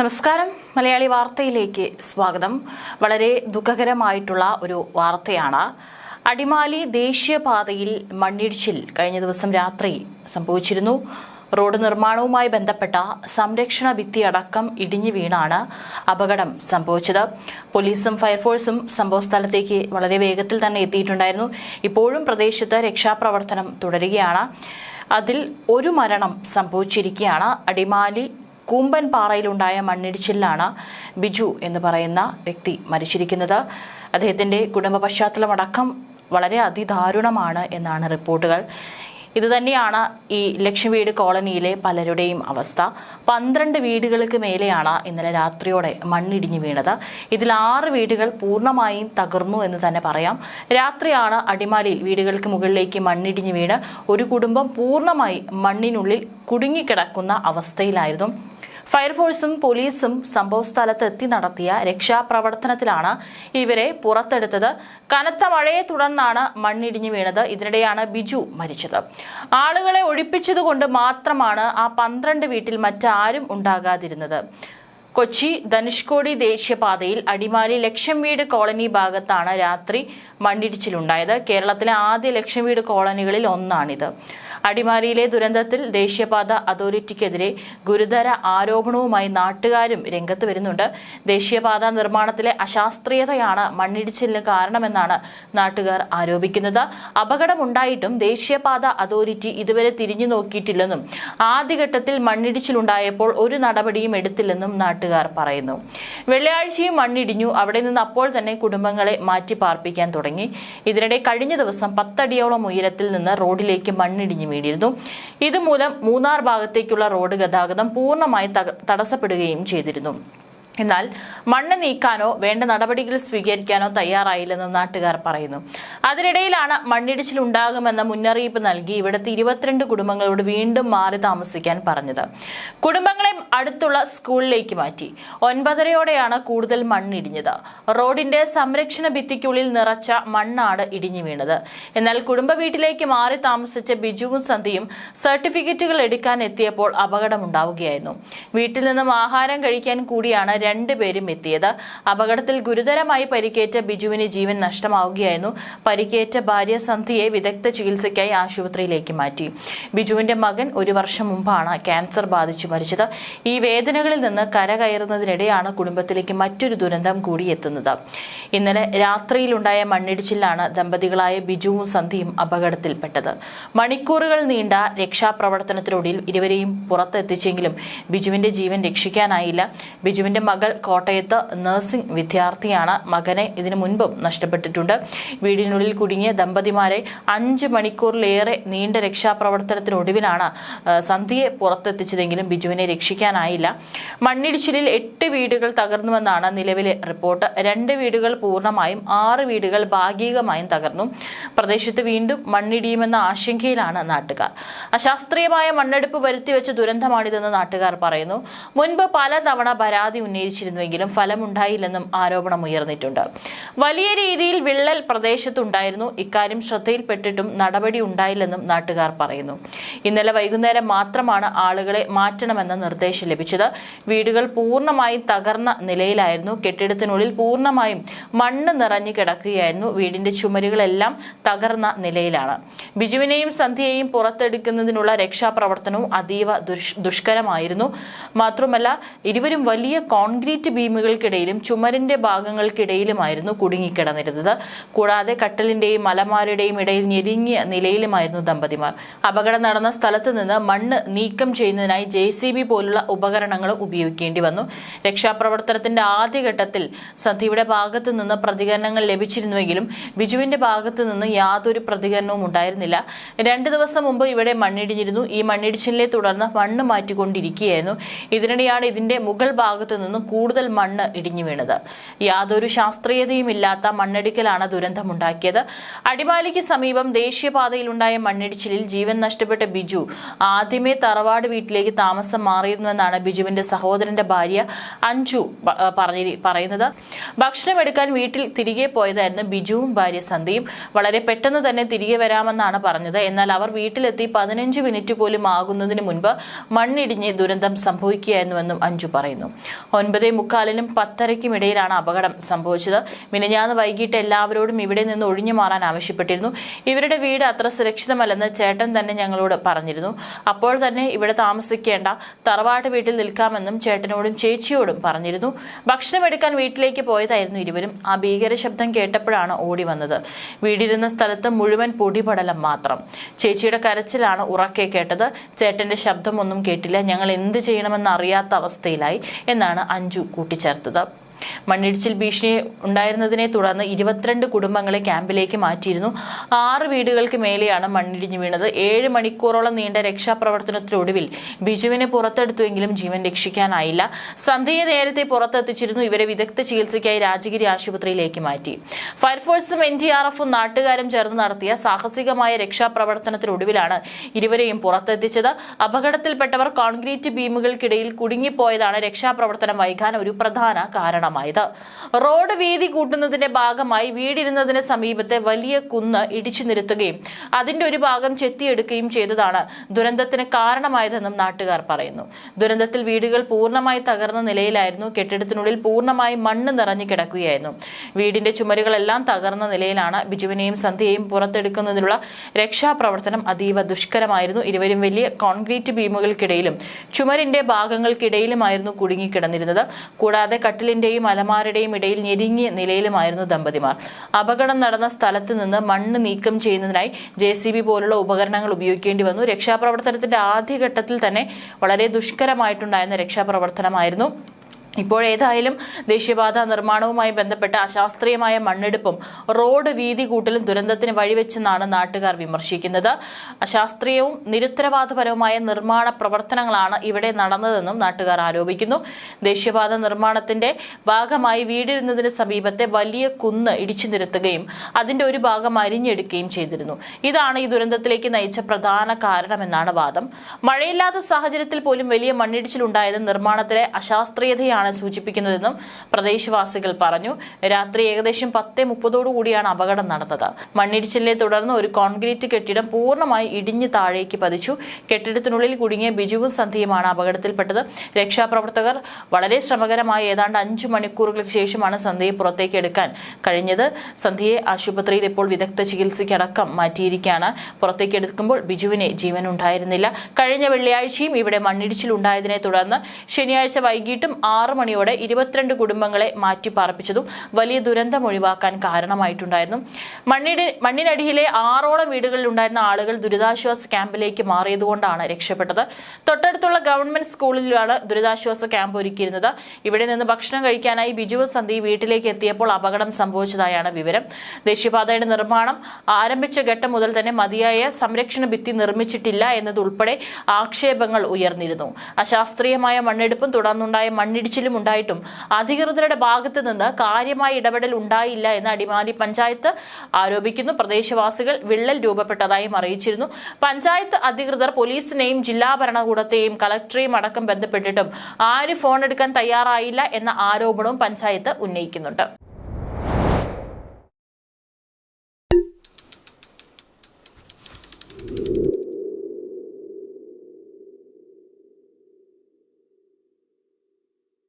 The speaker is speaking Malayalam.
നമസ്കാരം. മലയാളി വാർത്തയിലേക്ക് സ്വാഗതം. വളരെ ദുഃഖകരമായിട്ടുള്ള ഒരു വാർത്തയാണ്. അടിമാലി ദേശീയപാതയിൽ മണ്ണിടിച്ചിൽ കഴിഞ്ഞ ദിവസം രാത്രി സംഭവിച്ചിരുന്നു. റോഡ് നിർമ്മാണവുമായി ബന്ധപ്പെട്ട സംരക്ഷണ ഭിത്തി അടക്കം ഇടിഞ്ഞു വീണാണ് അപകടം സംഭവിച്ചത്. പോലീസും ഫയർഫോഴ്സും സംഭവസ്ഥലത്തേക്ക് വളരെ വേഗത്തിൽ തന്നെ എത്തിയിട്ടുണ്ടായിരുന്നു. ഇപ്പോഴും പ്രദേശത്ത് രക്ഷാപ്രവർത്തനം തുടരുകയാണ്. അതിൽ ഒരു മരണം സംഭവിച്ചിരിക്കുകയാണ്. അടിമാലി കൂമ്പൻ പാറയിലുണ്ടായ മണ്ണിടിച്ചിലാണ് ബിജു എന്ന് പറയുന്ന വ്യക്തി മരിച്ചിരിക്കുന്നത്. അദ്ദേഹത്തിന്റെ കുടുംബ പശ്ചാത്തലമടക്കം വളരെ അതിദാരുണമാണ് എന്നാണ് റിപ്പോർട്ടുകൾ. ഇതുതന്നെയാണ് ഈ ലക്ഷ്മി വീട് കോളനിയിലെ പലരുടെയും അവസ്ഥ. പന്ത്രണ്ട് വീടുകൾക്ക് മേലെയാണ് ഇന്നലെ രാത്രിയോടെ മണ്ണിടിഞ്ഞു വീണത്. ഇതിൽ ആറ് വീടുകൾ പൂർണമായും തകർന്നു എന്ന് തന്നെ പറയാം. രാത്രിയാണ് അടിമാലിയിൽ വീടുകൾക്ക് മുകളിലേക്ക് മണ്ണിടിഞ്ഞു വീണ് ഒരു കുടുംബം പൂർണമായി മണ്ണിനുള്ളിൽ കുടുങ്ങിക്കിടക്കുന്ന അവസ്ഥയിലായിരുന്നു. ഫയർഫോഴ്സും പോലീസും സംഭവസ്ഥലത്ത് എത്തി നടത്തിയ രക്ഷാപ്രവർത്തനത്തിലാണ് ഇവരെ പുറത്തെടുത്തത്. കനത്ത മഴയെ തുടർന്നാണ് മണ്ണിടിഞ്ഞു വീണത്. ഇതിനിടെയാണ് ബിജു മരിച്ചത്. ആളുകളെ ഒഴിപ്പിച്ചതുകൊണ്ട് മാത്രമാണ് ആ പന്ത്രണ്ട് വീട്ടിൽ മറ്റാരും ഉണ്ടാകാതിരുന്നത്. കൊച്ചി ധനുഷ്കോടി ദേശീയപാതയിൽ അടിമാലി ലക്ഷം വീട് കോളനി ഭാഗത്താണ് രാത്രി മണ്ണിടിച്ചിലുണ്ടായത്. കേരളത്തിലെ ആദ്യ ലക്ഷം വീട് കോളനികളിൽ ഒന്നാണിത്. അടിമാലിയിലെ ദുരന്തത്തിൽ ദേശീയപാത അതോറിറ്റിക്കെതിരെ ഗുരുതര ആരോപണവുമായി നാട്ടുകാരും രംഗത്ത് വരുന്നുണ്ട്. ദേശീയപാത നിർമ്മാണത്തിലെ അശാസ്ത്രീയതയാണ് മണ്ണിടിച്ചിലിന് കാരണമെന്നാണ് നാട്ടുകാർ ആരോപിക്കുന്നത്. അപകടമുണ്ടായിട്ടും ദേശീയപാത അതോറിറ്റി ഇതുവരെ തിരിഞ്ഞു നോക്കിയിട്ടില്ലെന്നും ആദ്യഘട്ടത്തിൽ മണ്ണിടിച്ചിലുണ്ടായപ്പോൾ ഒരു നടപടിയും എടുത്തില്ലെന്നും നാട്ടുകാർ പറയുന്നു. വെള്ളിയാഴ്ചയും മണ്ണിടിഞ്ഞു. അവിടെ നിന്ന് അപ്പോൾ തന്നെ കുടുംബങ്ങളെ മാറ്റി പാർപ്പിക്കാൻ തുടങ്ങി. ഇതിനിടെ കഴിഞ്ഞ ദിവസം പത്തടിയോളം ഉയരത്തിൽ നിന്ന് റോഡിലേക്ക് മണ്ണിടിഞ്ഞു വീണിരുന്നു ഇതുമൂലം മൂന്നാർ ഭാഗത്തേക്കുള്ള റോഡ് ഗതാഗതം പൂർണമായി തടസ്സപ്പെടുകയും ചെയ്തിരുന്നു. എന്നാൽ മണ്ണ് നീക്കാനോ വേണ്ട നടപടികൾ സ്വീകരിക്കാനോ തയ്യാറായില്ലെന്ന് നാട്ടുകാർ പറയുന്നു. അതിനിടയിലാണ് മണ്ണിടിച്ചിൽ ഉണ്ടാകുമെന്ന മുന്നറിയിപ്പ് നൽകി ഇവിടുത്തെ ഇരുപത്തിരണ്ട് കുടുംബങ്ങളോട് വീണ്ടും മാറി താമസിക്കാൻ പറഞ്ഞത്. കുടുംബങ്ങളെ അടുത്തുള്ള സ്കൂളിലേക്ക് മാറ്റി. ഒൻപതരയോടെയാണ് കൂടുതൽ മണ്ണിടിഞ്ഞത്. റോഡിന്റെ സംരക്ഷണ ഭിത്തിക്കുള്ളിൽ നിറച്ച മണ്ണാണ് ഇടിഞ്ഞു വീണത്. എന്നാൽ കുടുംബ വീട്ടിലേക്ക് മാറി താമസിച്ച ബിജുവും സന്ധ്യയും സർട്ടിഫിക്കറ്റുകൾ എടുക്കാൻ എത്തിയപ്പോൾ അപകടമുണ്ടാവുകയായിരുന്നു. വീട്ടിൽ നിന്നും ആഹാരം കഴിക്കാൻ കൂടിയാണ് രണ്ടുപേരും എത്തിയത്. അപകടത്തിൽ ഗുരുതരമായി പരിക്കേറ്റ ബിജുവിന് ജീവൻ നഷ്ടമാവുകയായിരുന്നു. പരിക്കേറ്റ ഭാര്യ സന്ധ്യയെ വിദഗ്ധ ചികിത്സയ്ക്കായി ആശുപത്രിയിലേക്ക് മാറ്റി. ബിജുവിന്റെ മകൻ ഒരു വർഷം മുമ്പാണ് ക്യാൻസർ ബാധിച്ചു മരിച്ചത്. ഈ വേദനകളിൽ നിന്ന് കരകയറുന്നതിനിടെയാണ് കുടുംബത്തിലേക്ക് മറ്റൊരു ദുരന്തം കൂടി എത്തുന്നത്. ഇന്നലെ രാത്രിയിലുണ്ടായ മണ്ണിടിച്ചിലാണ് ദമ്പതികളായ ബിജുവും സന്ധ്യയും അപകടത്തിൽപ്പെട്ടത്. മണിക്കൂറുകൾ നീണ്ട രക്ഷാപ്രവർത്തനത്തിനൊടുവിൽ ഇരുവരെയും പുറത്തെത്തിച്ചെങ്കിലും ബിജുവിന്റെ ജീവൻ രക്ഷിക്കാനായില്ല. ബിജുവിന്റെ മകൾ കോട്ടയത്ത് നഴ്സിംഗ് വിദ്യാർത്ഥിയാണ്. മകനെ ഇതിനു മുൻപും നഷ്ടപ്പെട്ടിട്ടുണ്ട്. വീടിനുള്ളിൽ കുടുങ്ങിയ ദമ്പതിമാരെ അഞ്ച് മണിക്കൂറിലേറെ നീണ്ട രക്ഷാപ്രവർത്തനത്തിനൊടുവിലാണ് സന്ധ്യയെ പുറത്തെത്തിച്ചതെങ്കിലും ബിജുവിനെ രക്ഷിക്കാനായില്ല. മണ്ണിടിച്ചിലിൽ എട്ട് വീടുകൾ തകർന്നുവെന്നാണ് നിലവിലെ റിപ്പോർട്ട്. രണ്ട് വീടുകൾ പൂർണമായും ആറ് വീടുകൾ ഭാഗികമായും തകർന്നു. പ്രദേശത്ത് വീണ്ടും മണ്ണിടിയുമെന്ന ആശങ്കയിലാണ് നാട്ടുകാർ. അശാസ്ത്രീയമായ മണ്ണെടുപ്പ് വരുത്തിവെച്ച ദുരന്തമാണിതെന്ന് നാട്ടുകാർ പറയുന്നു. മുൻപ് പലതവണ പരാതി ഉന്നയിച്ചിരുന്നുവെങ്കിലും ഫലമുണ്ടായില്ലെന്നും ആരോപണം ഉയർന്നിട്ടുണ്ട്. വലിയ രീതിയിൽ വിള്ളൽ പ്രദേശത്തുണ്ടായിരുന്നു. ഇക്കാര്യം ശ്രദ്ധയിൽപ്പെട്ടിട്ടും നടപടി ഉണ്ടായില്ലെന്നും നാട്ടുകാർ പറയുന്നു. ഇന്നലെ വൈകുന്നേരം മാത്രമാണ് ആളുകളെ മാറ്റണമെന്ന നിർദ്ദേശം ലഭിച്ചത്. വീടുകൾ പൂർണമായും തകർന്ന നിലയിലായിരുന്നു. കെട്ടിടത്തിനുള്ളിൽ പൂർണമായും മണ്ണ് നിറഞ്ഞു കിടക്കുകയായിരുന്നു. വീടിന്റെ ചുമരുകളെല്ലാം തകർന്ന നിലയിലാണ്. ബിജുവിനെയും സന്ധ്യയെയും പുറത്തെടുക്കുന്നതിനുള്ള രക്ഷാപ്രവർത്തനവും അതീവ ദുഷ് ദുഷ്കരമായിരുന്നു. മാത്രമല്ല ഇരുവരും വലിയ കോൺക്രീറ്റ് ബീമുകൾക്കിടയിലും ചുമരിന്റെ ഭാഗങ്ങൾക്കിടയിലുമായിരുന്നു കുടുങ്ങിക്കിടന്നിരുന്നത്. കൂടാതെ കട്ടലിന്റെയും മലമാരുടെയും ഇടയിൽ ഞെരിങ്ങിയ നിലയിലുമായിരുന്നു ദമ്പതിമാർ. അപകടം നടന്ന സ്ഥലത്ത് നിന്ന് മണ്ണ് നീക്കം ചെയ്യുന്നതിനായി ജെ പോലുള്ള ഉപകരണങ്ങൾ ഉപയോഗിക്കേണ്ടി വന്നു. രക്ഷാപ്രവർത്തനത്തിന്റെ ആദ്യഘട്ടത്തിൽ സന്ധ്യയുടെ ഭാഗത്തു നിന്ന് പ്രതികരണങ്ങൾ ലഭിച്ചിരുന്നുവെങ്കിലും ബിജുവിന്റെ ഭാഗത്തു നിന്ന് യാതൊരു പ്രതികരണവും ഉണ്ടായിരുന്നില്ല. രണ്ട് ദിവസം മുമ്പ് ഇവിടെ മണ്ണിടിഞ്ഞിരുന്നു. ഈ മണ്ണിടിച്ചിലിനെ തുടർന്ന് മണ്ണ് മാറ്റിക്കൊണ്ടിരിക്കുകയായിരുന്നു. ഇതിനിടെയാണ് ഇതിന്റെ മുകൾ ഭാഗത്തു നിന്നും കൂടുതൽ മണ്ണ് ഇടിഞ്ഞു വീണത്. യാതൊരു ശാസ്ത്രീയതയുമില്ലാത്ത മണ്ണിടിക്കലാണ് ദുരന്തമുണ്ടാക്കിയത്. അടിമാലിക്ക് സമീപം ദേശീയപാതയിലുണ്ടായ മണ്ണിടിച്ചിലിൽ ജീവൻ നഷ്ടപ്പെട്ട ബിജു ആദ്യമേ തറവാട് വീട്ടിലേക്ക് താമസം മാറിയിരുന്നുവെന്നാണ് ബിജുവിന്റെ സഹോദരന്റെ ഭാര്യ അഞ്ചു പറയുന്നത്. ഭക്ഷണം എടുക്കാൻ വീട്ടിൽ തിരികെ പോയതായിരുന്നു ബിജുവും ഭാര്യ സന്ധ്യയും. വളരെ പെട്ടെന്ന് തന്നെ തിരികെ വരാമെന്നാണ് പറഞ്ഞത്. എന്നാൽ അവർ വീട്ടിലെത്തി പതിനഞ്ച് മിനിറ്റ് പോലും ആകുന്നതിന് മുൻപ് മണ്ണിടിഞ്ഞ് ദുരന്തം സംഭവിക്കുകയായിരുന്നുവെന്നും അഞ്ചു പറയുന്നു. ഒൻപതേ മുക്കാലിനും പത്തരയ്ക്കും ഇടയിലാണ് അപകടം സംഭവിച്ചത്. മിനിഞ്ഞാന്ന് വൈകിട്ട് എല്ലാവരോടും ഇവിടെ നിന്ന് ഒഴിഞ്ഞു മാറാൻ ആവശ്യപ്പെട്ടിരുന്നു. ഇവരുടെ വീട് അത്ര സുരക്ഷിതമല്ലെന്ന് ചേട്ടൻ തന്നെ ഞങ്ങളോട് പറഞ്ഞിരുന്നു. അപ്പോൾ തന്നെ ഇവിടെ താമസിക്കേണ്ട തറവാട്ട് വീട്ടിൽ നിൽക്കാമെന്നും ചേട്ടനോടും ചേച്ചിയോടും പറഞ്ഞിരുന്നു. ഭക്ഷണം എടുക്കാൻ വീട്ടിലേക്ക് പോയതായിരുന്നു ഇരുവരും. ആ ഭീകര ശബ്ദം കേട്ടപ്പോഴാണ് ഓടി വന്നത്. വീടിരുന്ന സ്ഥലത്ത് മുഴുവൻ പൊടിപടലം മാത്രം. ചേച്ചിയുടെ കരച്ചിലാണ് ഉറക്കെ കേട്ടത്. ചേട്ടന്റെ ശബ്ദമൊന്നും കേട്ടില്ല. ഞങ്ങൾ എന്ത് ചെയ്യണമെന്ന് അറിയാത്ത അവസ്ഥയിലായി എന്നാണ് അഞ്ജു കൂട്ടിച്ചേർത്തത്. മണ്ണിടിച്ചിൽ ഭീഷണി ഉണ്ടായിരുന്നതിനെ തുടർന്ന് ഇരുപത്തിരണ്ട് കുടുംബങ്ങളെ ക്യാമ്പിലേക്ക് മാറ്റിയിരുന്നു. ആറ് വീടുകൾക്ക് മേലെയാണ് മണ്ണിടിഞ്ഞു വീണത്. ഏഴ് മണിക്കൂറോളം നീണ്ട രക്ഷാപ്രവർത്തനത്തിനൊടുവിൽ ബിജുവിനെ പുറത്തെടുത്തുവെങ്കിലും ജീവൻ രക്ഷിക്കാനായില്ല. സന്ധ്യയെ നേരത്തെ പുറത്തെത്തിച്ചിരുന്നു. ഇവരെ വിദഗ്ധ ചികിത്സയ്ക്കായി രാജഗിരി ആശുപത്രിയിലേക്ക് മാറ്റി. ഫയർഫോഴ്സും എൻ ഡി ആർ എഫും നാട്ടുകാരും ചേർന്ന് നടത്തിയ സാഹസികമായ രക്ഷാപ്രവർത്തനത്തിനൊടുവിലാണ് ഇരുവരെയും പുറത്തെത്തിച്ചത്. അപകടത്തിൽപ്പെട്ടവർ കോൺക്രീറ്റ് ബീമുകൾക്കിടയിൽ കുടുങ്ങിപ്പോയതാണ് രക്ഷാപ്രവർത്തനം വൈകാൻ ഒരു പ്രധാന കാരണമായത് റോഡ് വീതി കൂട്ടുന്നതിന്റെ ഭാഗമായി വീടിരുന്നതിന് സമീപത്തെ വലിയ കുന്ന് ഇടിച്ചു നിരത്തുകയും അതിന്റെ ഒരു ഭാഗം ചെത്തിയെടുക്കുകയും ചെയ്തതാണ് ദുരന്തത്തിന് കാരണമായതെന്നും നാട്ടുകാർ പറയുന്നു. ദുരന്തത്തിൽ വീടുകൾ പൂർണമായി തകർന്ന നിലയിലായിരുന്നു. കെട്ടിടത്തിനുള്ളിൽ പൂർണമായി മണ്ണ് നിറഞ്ഞു കിടക്കുകയായിരുന്നു. വീടിന്റെ ചുമരുകളെല്ലാം തകർന്ന നിലയിലാണ് ബിജുവിനെയും സന്ധ്യയെയും പുറത്തെടുക്കുന്നതിനുള്ള രക്ഷാപ്രവർത്തനം അതീവ ദുഷ്കരമായിരുന്നു. ഇരുവരും വലിയ കോൺക്രീറ്റ് ബീമുകൾക്കിടയിലും ചുമരിന്റെ ഭാഗങ്ങൾക്കിടയിലുമായിരുന്നു കുടുങ്ങിക്കിടന്നിരുന്നത്. കൂടാതെ കട്ടിലിന്റെയും അലമാരയുടെയും ഇടയിൽ ഞെരുങ്ങിയ നിലയിലുമായിരുന്നു ദമ്പതിമാർ. അപകടം നടന്ന സ്ഥലത്ത് നിന്ന് മണ്ണ് നീക്കം ചെയ്യുന്നതിനായി ജെ പോലുള്ള ഉപകരണങ്ങൾ ഉപയോഗിക്കേണ്ടി വന്നു. രക്ഷാപ്രവർത്തനത്തിന്റെ ആദ്യഘട്ടത്തിൽ തന്നെ വളരെ ദുഷ്കരമായിട്ടുണ്ടായിരുന്ന രക്ഷാപ്രവർത്തനമായിരുന്നു. ഇപ്പോഴേതായാലും ദേശീയപാത നിർമ്മാണവുമായി ബന്ധപ്പെട്ട അശാസ്ത്രീയമായ മണ്ണെടുപ്പും റോഡ് വീതി കൂട്ടലും ദുരന്തത്തിന് വഴിവെച്ചെന്നാണ് നാട്ടുകാർ വിമർശിക്കുന്നത്. അശാസ്ത്രീയവും നിരുത്തരവാദപരവുമായ നിർമ്മാണ പ്രവർത്തനങ്ങളാണ് ഇവിടെ നടന്നതെന്നും നാട്ടുകാർ ആരോപിക്കുന്നു. ദേശീയപാത നിർമ്മാണത്തിന്റെ ഭാഗമായി വീടിരുന്നതിന് സമീപത്തെ വലിയ കുന്ന് ഇടിച്ചു നിരത്തുകയും അതിന്റെ ഒരു ഭാഗം അരിഞ്ഞെടുക്കുകയും ചെയ്തിരുന്നു. ഇതാണ് ഈ ദുരന്തത്തിലേക്ക് നയിച്ച പ്രധാന കാരണമെന്നാണ് വാദം. മഴയില്ലാത്ത സാഹചര്യത്തിൽ പോലും വലിയ മണ്ണിടിച്ചിലുണ്ടായത് നിർമ്മാണത്തിലെ അശാസ്ത്രീയതയാണ്. സൂചിപ്പിക്കുന്നതെന്നും പ്രദേശവാസികൾ പറഞ്ഞു. രാത്രി ഏകദേശം പത്ത് മുപ്പതോടുകൂടിയാണ് അപകടം നടന്നത്. മണ്ണിടിച്ചിലിനെ തുടർന്ന് ഒരു കോൺക്രീറ്റ് കെട്ടിടം പൂർണമായി ഇടിഞ്ഞ് താഴേക്ക് പതിച്ചു. കെട്ടിടത്തിനുള്ളിൽ കുടുങ്ങിയ ബിജുവും സന്ധ്യയുമാണ് അപകടത്തിൽപ്പെട്ടത്. രക്ഷാപ്രവർത്തകർ വളരെ ശ്രമകരമായി ഏതാണ്ട് അഞ്ചു മണിക്കൂറുകൾക്ക് ശേഷമാണ് സന്ധ്യയെ പുറത്തേക്ക് എടുക്കാൻ കഴിഞ്ഞത്. സന്ധ്യയെ ആശുപത്രിയിൽ ഇപ്പോൾ വിദഗ്ധ ചികിത്സയ്ക്കടക്കം മാറ്റിയിരിക്കുകയാണ്. പുറത്തേക്ക് എടുക്കുമ്പോൾ ജീവൻ ഉണ്ടായിരുന്നില്ല കഴിഞ്ഞ വെള്ളിയാഴ്ചയും ഇവിടെ മണ്ണിടിച്ചിലുണ്ടായതിനെ തുടർന്ന് ശനിയാഴ്ച വൈകിട്ടും ആറ് മണിയോടെ ഇരുപത്തിരണ്ട് കുടുംബങ്ങളെ മാറ്റി പാർപ്പിച്ചതും വലിയ ദുരന്തം ഒഴിവാക്കാൻ കാരണമായിട്ടുണ്ടായിരുന്നു. മണ്ണിടി മണ്ണിനടിയിലെ ആറോളം വീടുകളിലുണ്ടായിരുന്ന ആളുകൾ ദുരിതാശ്വാസ ക്യാമ്പിലേക്ക് മാറിയതുകൊണ്ടാണ് രക്ഷപ്പെട്ടത്. തൊട്ടടുത്തുള്ള ഗവൺമെന്റ് സ്കൂളിലാണ് ദുരിതാശ്വാസ ക്യാമ്പ് ഒരുക്കിയിരുന്നത്. ഇവിടെ നിന്ന് ഭക്ഷണം കഴിക്കാനായി ബിജുവ സന്ധി വീട്ടിലേക്ക് എത്തിയപ്പോൾ അപകടം സംഭവിച്ചതായാണ് വിവരം. ദേശീയപാതയുടെ നിർമ്മാണം ആരംഭിച്ച ഘട്ടം മുതൽ തന്നെ മതിയായ സംരക്ഷണ ഭിത്തി നിർമ്മിച്ചിട്ടില്ല എന്നതുൾപ്പെടെ ആക്ഷേപങ്ങൾ ഉയർന്നിരുന്നു. അശാസ്ത്രീയമായ മണ്ണെടുപ്പും തുടർന്നുണ്ടായ മണ്ണിടിച്ചിലും ഉണ്ടായിട്ടും അധികൃതരുടെ ഭാഗത്ത് നിന്ന് കാര്യമായ ഇടപെടൽ ഉണ്ടായില്ല എന്ന് അടിമാലി പഞ്ചായത്ത് ആരോപിക്കുന്നു. പ്രദേശവാസികൾ വിള്ളൽ രൂപപ്പെട്ടതായും അറിയിച്ചിരുന്നു. പഞ്ചായത്ത് അധികൃതർ പോലീസിനെയും ജില്ലാ ഭരണകൂടത്തെയും കളക്ടറെയും അടക്കം ബന്ധപ്പെട്ടിട്ടും ആര് ഫോൺ എടുക്കാൻ തയ്യാറായില്ല എന്ന ആരോപണവും പഞ്ചായത്ത് ഉന്നയിക്കുന്നുണ്ട്.